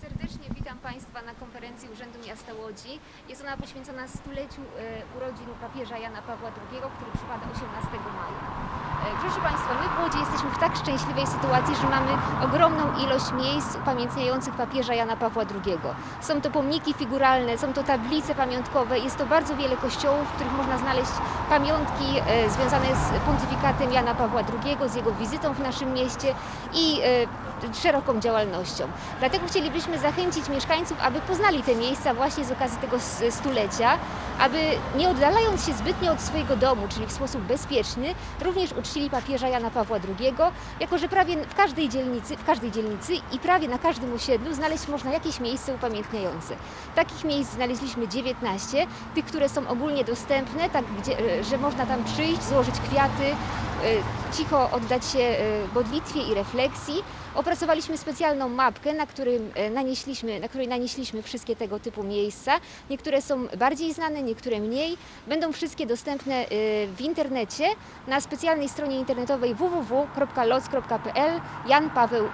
Serdecznie witam Państwa na konferencji Urzędu Miasta Łodzi. Jest ona poświęcona stuleciu e, urodzin papieża Jana Pawła II, który przypada 18 maja. Jesteśmy w tak szczęśliwej sytuacji, że mamy ogromną ilość miejsc upamiętniających papieża Jana Pawła II. Są to pomniki figuralne, są to tablice pamiątkowe, jest to bardzo wiele kościołów, w których można znaleźć pamiątki e, związane z pontyfikatem Jana Pawła II, z jego wizytą w naszym mieście i e, szeroką działalnością. Dlatego chcielibyśmy zachęcić mieszkańców, aby poznali te miejsca właśnie z okazji tego stulecia, aby nie oddalając się zbytnio od swojego domu, czyli w sposób bezpieczny, również uczcili papieża Jana Pawła II, jako że prawie w każdej dzielnicy, w każdej dzielnicy i prawie na każdym osiedlu znaleźć można jakieś miejsce upamiętniające. Takich miejsc znaleźliśmy 19, tych, które są ogólnie dostępne, tak gdzie, że można tam przyjść, złożyć kwiaty, e, cicho oddać się e, modlitwie i refleksji. Opracowaliśmy specjalną mapkę, na, którym e, nanieśliśmy, na której nanieśliśmy wszystkie tego typu miejsca. Niektóre są bardziej znane, niektóre mniej. Będą wszystkie dostępne w internecie na specjalnej stronie internetowej www.loc.pl Jan Paweł.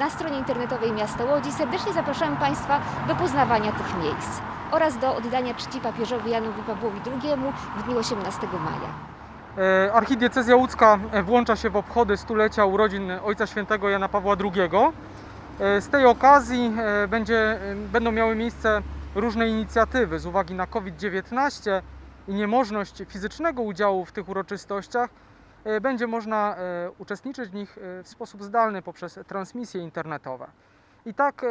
Na stronie internetowej Miasta Łodzi serdecznie zapraszamy Państwa do poznawania tych miejsc oraz do oddania czci papieżowi Janowi Pawłowi II w dniu 18 maja. E, Archidiecezja łódzka e, włącza się w obchody stulecia urodzin Ojca Świętego Jana Pawła II. E, Z tej okazji będzie, będą miały miejsce różne inicjatywy z uwagi na COVID-19 i niemożność fizycznego udziału w tych uroczystościach. Będzie można uczestniczyć w nich w sposób zdalny poprzez transmisje internetowe. I tak,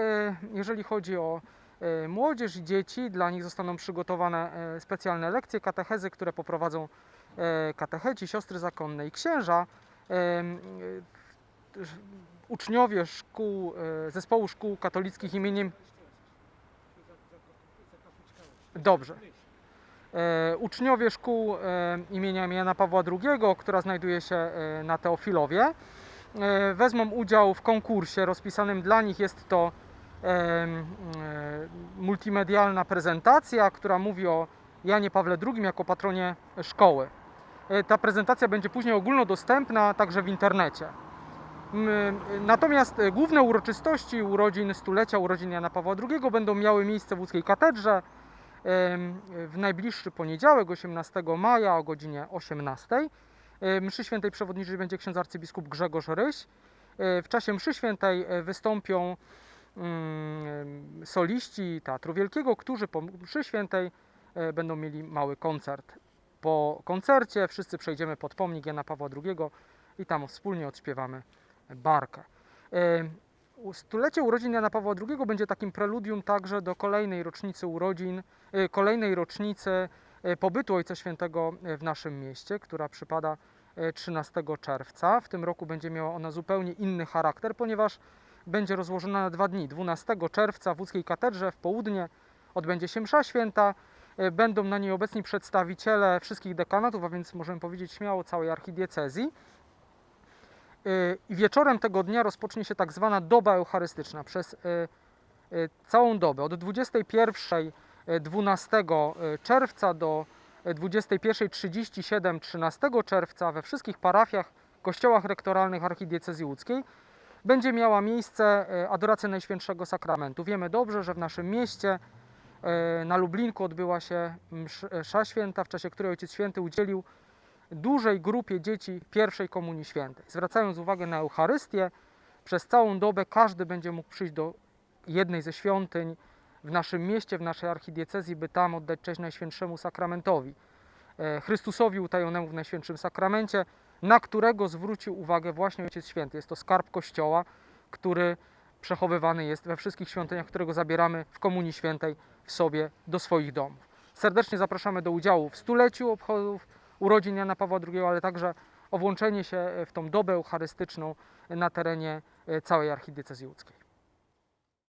jeżeli chodzi o młodzież i dzieci, dla nich zostaną przygotowane specjalne lekcje, katechezy, które poprowadzą katecheci, siostry zakonne i księża, e, ż- uczniowie szkół, e, zespołu szkół katolickich imieniem. Dobrze. E, Uczniowie szkół e, imienia Jana Pawła II, która znajduje się e, na Teofilowie, e, wezmą udział w konkursie rozpisanym dla nich. Jest to e, multimedialna prezentacja, która mówi o Janie Pawle II jako patronie szkoły. E, Ta prezentacja będzie później ogólnodostępna także w internecie. M, Natomiast e, główne uroczystości urodzin stulecia urodzin Jana Pawła II będą miały miejsce w łódzkiej katedrze w najbliższy poniedziałek 18 maja o godzinie 18. E, Mszy świętej przewodniczyć będzie ksiądz arcybiskup Grzegorz Ryś. E, W czasie mszy świętej e, wystąpią soliści Teatru Wielkiego, którzy po mszy świętej e, będą mieli mały koncert. Po koncercie wszyscy przejdziemy pod pomnik Jana Pawła II i tam wspólnie odśpiewamy barkę. U- Stulecie urodzin Jana Pawła II będzie takim preludium także do kolejnej rocznicy urodzin, e, kolejnej rocznicy e, pobytu Ojca Świętego w naszym mieście, która przypada e, 13 czerwca. W tym roku będzie miała ona zupełnie inny charakter, ponieważ będzie rozłożona na dwa dni. 12 czerwca w łódzkiej katedrze w południe odbędzie się msza święta. E, Będą na niej obecni przedstawiciele wszystkich dekanatów, a więc możemy powiedzieć śmiało całej archidiecezji. E, I wieczorem tego dnia rozpocznie się tak zwana doba eucharystyczna. Przez e, całą dobę, od 21 e, 12 czerwca do e, 21.37 13 czerwca we wszystkich parafiach, kościołach rektoralnych archidiecezji łódzkiej będzie miała miejsce adoracja Najświętszego Sakramentu. Wiemy dobrze, że w naszym mieście na Lublinku odbyła się e, msza święta, w czasie której Ojciec Święty udzielił dużej grupie dzieci pierwszej komunii świętej. Zwracając uwagę na Eucharystię, przez całą dobę każdy będzie mógł przyjść do jednej ze świątyń w naszym mieście, w naszej archidiecezji, by tam oddać cześć Najświętszemu Sakramentowi, e, Chrystusowi utajonemu w Najświętszym Sakramencie, na którego zwrócił uwagę właśnie Ojciec Święty. Jest to skarb Kościoła, który przechowywany jest we wszystkich świątyniach, którego zabieramy w Komunii Świętej w sobie do swoich domów. Serdecznie zapraszamy do udziału w stuleciu obchodów urodzin Jana Pawła II, ale także o włączenie się w tą dobę eucharystyczną na terenie e, całej archidiecezji łódzkiej.